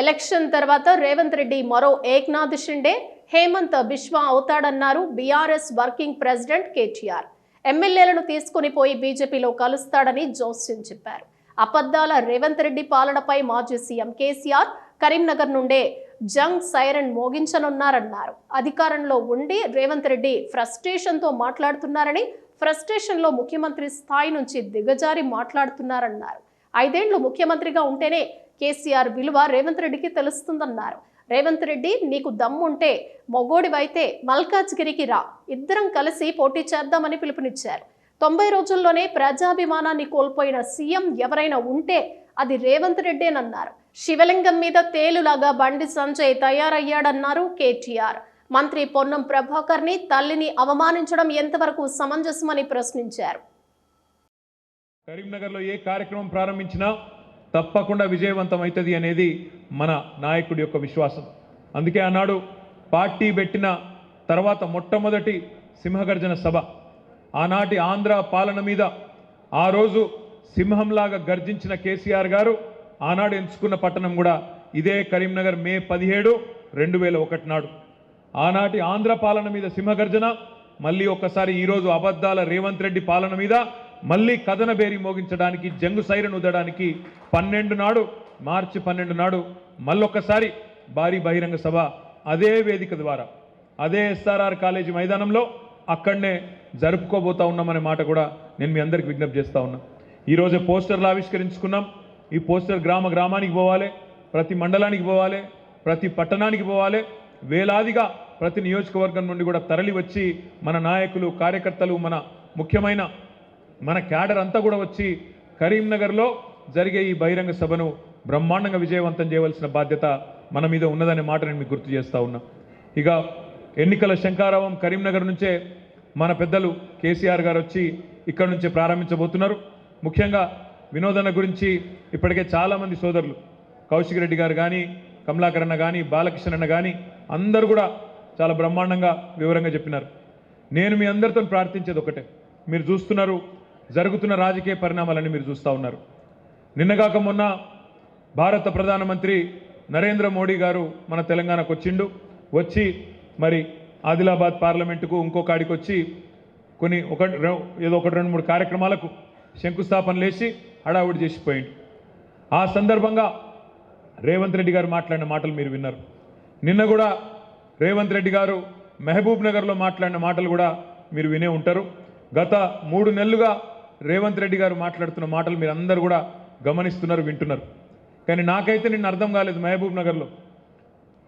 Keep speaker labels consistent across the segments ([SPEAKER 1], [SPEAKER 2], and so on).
[SPEAKER 1] Election తర్వాత రేవంత్ రెడ్డి మరో ఏక్నాథ్ షిండే హేమంత్ బిశ్వా అవుతాడన్నారు బీఆర్ఎస్ వర్కింగ్ ప్రెసిడెంట్ కేటీఆర్. ఎమ్మెల్యేలను తీసుకుని పోయి బీజేపీలో కలుస్తాడని జోస్యం చెప్పారు. అబద్దాల రేవంత్ రెడ్డి పాలనపై మాజీ సీఎం కేసీఆర్ కరీంనగర్ నుండే జంగ్ సైరన్ మోగించనున్నారన్నారు. అధికారంలో ఉండి రేవంత్ రెడ్డి ఫ్రస్ట్రేషన్తో మాట్లాడుతున్నారని ఫ్రస్ట్రేషన్లో ముఖ్యమంత్రి స్థాయి నుంచి దిగజారి మాట్లాడుతున్నారన్నారు. ఐదేళ్ళు ముఖ్యమంత్రిగా ఉంటేనే కేసీఆర్ విలువ రేవంత్ రెడ్డికి తెలుస్తుందన్నారు. రేవంత్ రెడ్డి నీకు దమ్ముంటే మొగోడివైతే మల్కాజ్గిరికి రా. ఇద్దరం కలిసి పోటీ చేద్దామని పిలుపునిచ్చారు. తొంభై రోజుల్లోనే ప్రజాభిమానాన్ని కోల్పోయిన సీఎం ఎవరైనా ఉంటే అది రేవంత్ రెడ్డేనన్నారు. శివలింగం మీద తేలులాగా బండి సంజయ్ తయారయ్యాడన్నారు కేటీఆర్. మంత్రి పొన్నం ప్రభాకర్ని తల్లిని అవమానించడం ఎంతవరకు సమంజసమని ప్రశ్నించారు.
[SPEAKER 2] కరీంనగర్లో ఏ కార్యక్రమం ప్రారంభించినా తప్పకుండా విజయవంతం అవుతుంది అనేది మన నాయకుడి యొక్క విశ్వాసం. అందుకే ఆనాడు పార్టీ పెట్టిన తర్వాత మొట్టమొదటి సింహగర్జన సభ. ఆనాటి ఆంధ్ర పాలన మీద ఆ రోజు సింహంలాగా గర్జించిన కేసీఆర్ గారు ఆనాడు ఎంచుకున్న పట్టణం కూడా ఇదే కరీంనగర్ మే పదిహేడు రెండు వేల ఒకటి నాడు. ఆనాటి ఆంధ్ర పాలన మీద సింహగర్జన మళ్ళీ ఒక్కసారి ఈరోజు అబద్ధాల రేవంత్ రెడ్డి పాలన మీద మళ్ళీ కథన బేరి మోగించడానికి జంగు సైరన్ ఉదడానికి పన్నెండు నాడు మార్చి పన్నెండు నాడు మళ్ళొక్కసారి భారీ బహిరంగ సభ అదే వేదిక ద్వారా అదే ఎస్ఆర్ఆర్ కాలేజీ మైదానంలో అక్కడనే జరుపుకోబోతా ఉన్నామనే మాట కూడా నేను మీ అందరికి విజ్ఞప్తి చేస్తూ ఉన్నా. ఈరోజు పోస్టర్లు ఆవిష్కరించుకున్నాం. ఈ పోస్టర్ గ్రామ గ్రామానికి పోవాలి ప్రతి మండలానికి పోవాలి ప్రతి పట్టణానికి పోవాలి. వేలాదిగా ప్రతి నియోజకవర్గం నుండి కూడా తరలి వచ్చి మన నాయకులు కార్యకర్తలు మన ముఖ్యమైన మన క్యాడర్ అంతా కూడా వచ్చి కరీంనగర్లో జరిగే ఈ బహిరంగ సభను బ్రహ్మాండంగా విజయవంతం చేయవలసిన బాధ్యత మన మీద ఉన్నదనే మాట నేను మీకు గుర్తు చేస్తూ ఉన్నా. ఇక ఎన్నికల శంకారావం కరీంనగర్ నుంచే మన పెద్దలు కేసీఆర్ గారు వచ్చి ఇక్కడ నుంచే ప్రారంభించబోతున్నారు. ముఖ్యంగా వినోదన గురించి ఇప్పటికే చాలామంది సోదరులు కౌశిక్ రెడ్డి గారు కానీ కమలాకర్ అన్న కానీ బాలకృష్ణ అన్న కానీ అందరూ కూడా చాలా బ్రహ్మాండంగా వివరంగా చెప్పినారు. నేను మీ అందరితో ప్రార్థించేది ఒకటే. మీరు చూస్తున్నారు జరుగుతున్న రాజకీయ పరిణామాలని మీరు చూస్తూ ఉన్నారు. నిన్నగాక మొన్న భారత ప్రధానమంత్రి నరేంద్ర మోడీ గారు మన తెలంగాణకు వచ్చిండు. వచ్చి మరి ఆదిలాబాద్ పార్లమెంటుకు ఇంకో కాడికి వచ్చి కొన్ని ఒక రె- ఏదో ఒకటి రెండు మూడు కార్యక్రమాలకు శంకుస్థాపన లేచి హడావుడి చేసిపోయిండు ఆ సందర్భంగా రేవంత్ రెడ్డి గారు మాట్లాడిన మాటలు మీరు విన్నారు. నిన్న కూడా రేవంత్ రెడ్డి గారు మహబూబ్ నగర్లో మాట్లాడిన మాటలు కూడా మీరు వినే ఉంటారు. గత మూడు నెలలుగా రేవంత్ రెడ్డి గారు మాట్లాడుతున్న మాటలు మీరు అందరు కూడా గమనిస్తున్నారు వింటున్నారు. కానీ నాకైతే నిన్న అర్థం కాలేదు మహబూబ్ నగర్లో.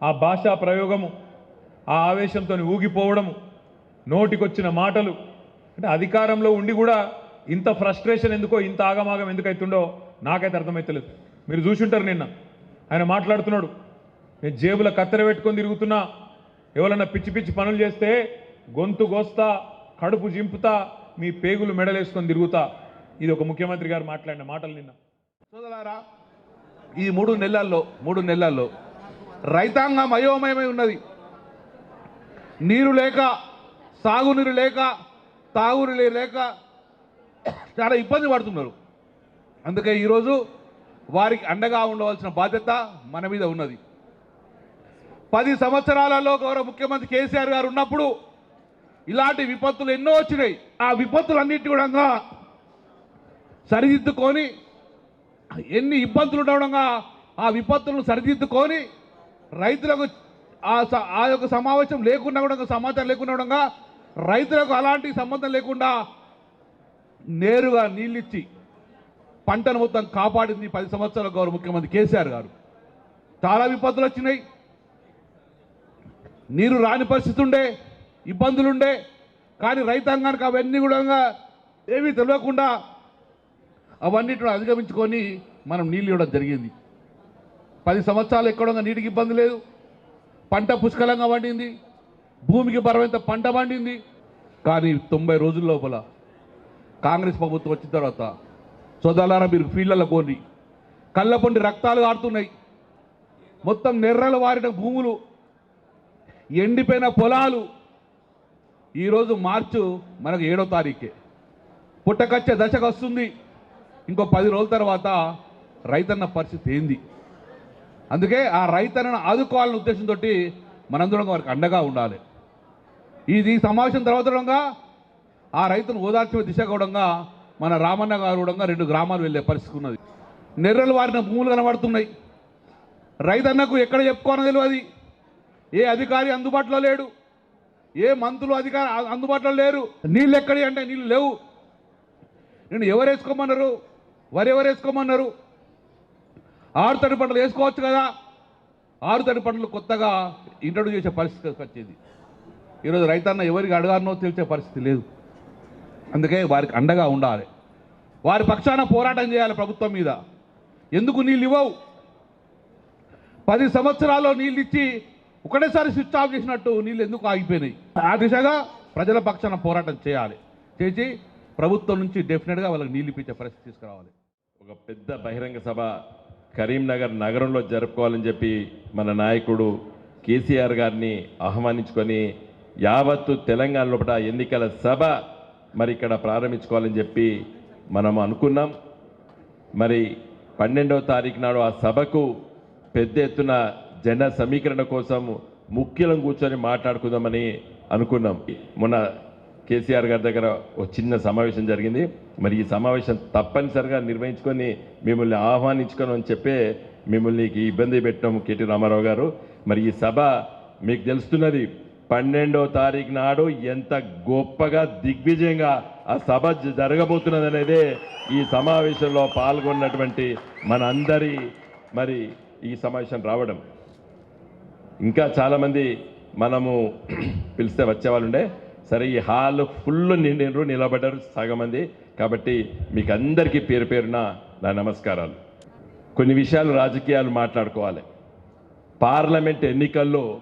[SPEAKER 2] ఆ భాషా ప్రయోగము ఆ ఆవేశంతో ఊగిపోవడము నోటికొచ్చిన మాటలు అంటే అధికారంలో ఉండి కూడా ఇంత ఫ్రస్ట్రేషన్ ఎందుకో ఇంత ఆగమాగం ఎందుకైతుండో నాకైతే అర్థమైతలేదు. మీరు చూసుంటారు నిన్న. ఆయన మాట్లాడుతున్నాడు నేను జేబుల కత్తెర పెట్టుకొని తిరుగుతున్నా. ఎవరన్నా పిచ్చి పిచ్చి పనులు చేస్తే గొంతు గోస్తా కడుపు జింపుతా మీ పేగులు మెడలేసుకొని తిరుగుతా. ఇది ఒక ముఖ్యమంత్రి గారు మాట్లాడిన మాటలు నిన్న.
[SPEAKER 3] సోదరారా ఈ మూడు నెలల్లో మూడు నెలల్లో రైతాంగం అయోమయమై ఉన్నది. నీరు లేక సాగునీరు లేక తాగునీరు లేక చాలా ఇబ్బంది పడుతున్నారు. అందుకే ఈరోజు వారికి అండగా ఉండవలసిన బాధ్యత మన మీద ఉన్నది. పది సంవత్సరాలలో గౌరవ ముఖ్యమంత్రి కేసీఆర్ గారు ఉన్నప్పుడు ఇలాంటి విపత్తులు ఎన్నో వచ్చినాయి. ఆ విపత్తులన్నిటి కూడా సరిదిద్దుకొని ఎన్ని ఇబ్బందులు ఉండడంగా ఆ విపత్తులను సరిదిద్దుకొని రైతులకు ఆ స- ఆ యొక్క సమావేశం లేకుండా కూడా సమాచారం లేకుండా ఉండగా రైతులకు అలాంటి సంబంధం లేకుండా నేరుగా నీళ్ళిచ్చి పంటను మొత్తం కాపాడింది పది సంవత్సరాల గౌరవ ముఖ్యమంత్రి కేసీఆర్ గారు. చాలా విపత్తులు వచ్చినాయి. నీరు రాని పరిస్థితి ఉండే ఇబ్బందులు ఉండే కానీ రైతాంగానికి అవన్నీ కూడా ఏమీ తెలియకుండా అవన్నిటిని అధిగమించుకొని మనం నీళ్ళు ఇవ్వడం జరిగింది. పది సంవత్సరాలు ఎక్కడంగా నీటికి ఇబ్బంది లేదు. పంట పుష్కలంగా పండింది. భూమికి పరమంత పంట పండింది. కానీ తొంభై రోజుల లోపల కాంగ్రెస్ ప్రభుత్వం వచ్చిన తర్వాత సోదరులారా మీరు ఫీల్డ్లలో కోని కళ్ళపొండి రక్తాలు ఆడుతున్నాయి. మొత్తం నెర్రలు వారిన భూములు ఎండిపోయిన పొలాలు ఈరోజు మార్చు మనకు ఏడో తారీఖే. పుట్టకచ్చే దశకు వస్తుంది. ఇంకో పది రోజుల తర్వాత రైతన్న పరిస్థితి ఏంది? అందుకే ఆ రైతన్నను ఆదుకోవాలనే ఉద్దేశంతో మనందరం వారికి అండగా ఉండాలి. ఇది సమావేశం తర్వాత ఆ రైతును ఓదార్చే దిశ కూడా మన రామన్న గారు కూడా రెండు గ్రామాలు వెళ్ళే పరిస్థితి ఉన్నది. నెర్రలు వారిన భూములు కనబడుతున్నాయి. రైతన్నకు ఎక్కడ చెప్పుకోనో తెలియదు. ఏ అధికారి అందుబాటులో లేడు. ఏ మంత్రులు అధికారి అందుబాటులో లేరు. నీళ్ళు ఎక్కడి అంటే నీళ్ళు లేవు. నేను ఎవరు వేసుకోమన్నారు? వరి ఎవరు వేసుకోమన్నారు? ఆరు తడి పంటలు వేసుకోవచ్చు కదా. ఆరు తడి పంటలు కొత్తగా ఇంట్రడ్యూస్ చేసే పరిస్థితి వచ్చేది. ఈరోజు రైతన్న ఎవరికి అడగానో తెలిసే పరిస్థితి లేదు. అందుకే వారికి అండగా ఉండాలి. వారి పక్షాన పోరాటం చేయాలి ప్రభుత్వం మీద. ఎందుకు నీళ్ళు ఇవ్వవు? పది సంవత్సరాల్లో నీళ్ళు ఇచ్చి ఒకటేసారి స్విచ్ ఆఫ్ చేసినట్టు నీళ్ళు ఎందుకు ఆగిపోయినాయి? ఆ దిశగా ప్రజల పక్షాన పోరాటం చేయాలి. చేసి ప్రభుత్వం నుంచి డెఫినెట్గా వాళ్ళకి నీళ్ళు ఇప్పించే పరిస్థితి తీసుకురావాలి.
[SPEAKER 4] ఒక పెద్ద బహిరంగ సభ కరీంనగర్ నగరంలో జరుపుకోవాలని చెప్పి మన నాయకుడు కేసీఆర్ గారిని ఆహ్వానించుకొని యావత్తు తెలంగాణ లోపల ఎన్నికల సభ మరి ఇక్కడ ప్రారంభించుకోవాలని చెప్పి మనం అనుకున్నాం. మరి పన్నెండవ తారీఖు నాడు ఆ సభకు పెద్ద ఎత్తున జన సమీకరణ కోసం ముఖ్యులను కూర్చొని మాట్లాడుకుందామని అనుకున్నాం. మొన్న కేసీఆర్ గారి దగ్గర ఒక చిన్న సమావేశం జరిగింది. మరి ఈ సమావేశం తప్పనిసరిగా నిర్వహించుకొని మిమ్మల్ని ఆహ్వానించుకొని అని చెప్పే మిమ్మల్ని ఇబ్బంది పెట్టాము కేటీ రామారావు గారు. మరి ఈ సభ మీకు తెలుస్తున్నది పన్నెండో తారీఖు నాడు ఎంత గొప్పగా దిగ్విజయంగా ఆ సభ జ- జరగబోతున్నది అనేది ఈ సమావేశంలో పాల్గొన్నటువంటి మనందరి మరి ఈ సమావేశం రావడం. ఇంకా చాలామంది మనము పిలిస్తే వచ్చేవాళ్ళుండే సరే ఈ హాల్ ఫుల్ నిండినరు నిలబడ్డారు సగం మంది. కాబట్టి మీకు అందరికీ పేరు పేరున నా నమస్కారాలు. కొన్ని విషయాలు రాజకీయాలు మాట్లాడుకోవాలి. పార్లమెంట్ ఎన్నికల్లో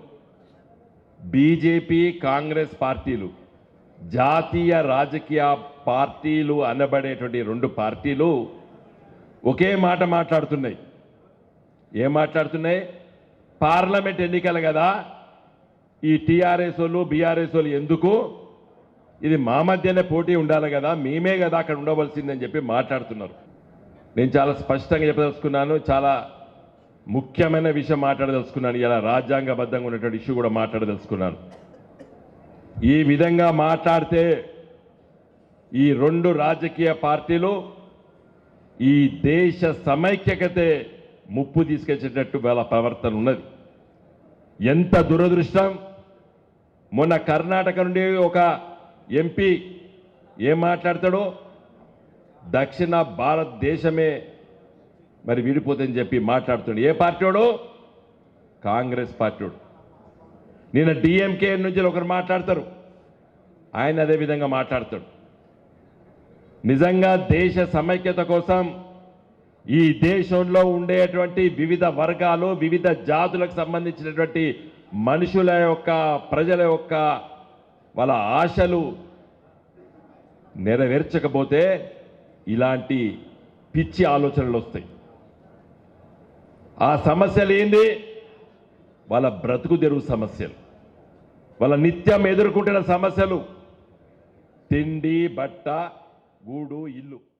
[SPEAKER 4] బీజేపీ కాంగ్రెస్ పార్టీలు జాతీయ రాజకీయ పార్టీలు అనబడేటువంటి రెండు పార్టీలు ఒకే మాట మాట్లాడుతున్నాయి. ఏం మాట్లాడుతున్నాయి? పార్లమెంట్ ఎన్నికలు కదా. ఈ టీఆర్ఎస్ వాళ్ళు బీఆర్ఎస్ వాళ్ళు ఎందుకు? ఇది మా మధ్యనే పోటీ ఉండాలి కదా. మేమే కదా అక్కడ ఉండవలసిందని చెప్పి మాట్లాడుతున్నారు. నేను చాలా స్పష్టంగా చెప్పదలుచుకున్నాను. చాలా ముఖ్యమైన విషయం మాట్లాడదలుచుకున్నాను. ఇలా రాజ్యాంగబద్ధంగా ఉన్నటువంటి ఇష్యూ కూడా మాట్లాడదలుచుకున్నాను. ఈ విధంగా మాట్లాడితే ఈ రెండు రాజకీయ పార్టీలు ఈ దేశ సమైక్యకతే ముప్పు తీసుకొచ్చేటట్టు వాళ్ళ ప్రవర్తన ఉన్నది. ఎంత దురదృష్టం. మొన్న కర్ణాటక నుండి ఒక ఎంపీ ఏం మాట్లాడతాడో? దక్షిణ భారతదేశమే మరి విడిపోతుందని చెప్పి మాట్లాడుతుంది ఏ పార్టీవాడు? కాంగ్రెస్ పార్టీవాడు. నిన్న డిఎంకే నుంచి ఒకరు మాట్లాడతారు. ఆయన అదే విధంగా మాట్లాడతాడు. నిజంగా దేశ సమైక్యత కోసం ఈ దేశంలో ఉండేటువంటి వివిధ వర్గాలు వివిధ జాతులకు సంబంధించినటువంటి మనుషుల యొక్క ప్రజల యొక్క వాళ్ళ ఆశలు నెరవేర్చకపోతే ఇలాంటి పిచ్చి ఆలోచనలు వస్తాయి. ఆ సమస్యలు ఏంది వాళ్ళ బ్రతుకు తెరువు సమస్యలు. వాళ్ళ నిత్యం ఎదుర్కొంటున్న సమస్యలు. తిండి బట్ట గూడు ఇల్లు.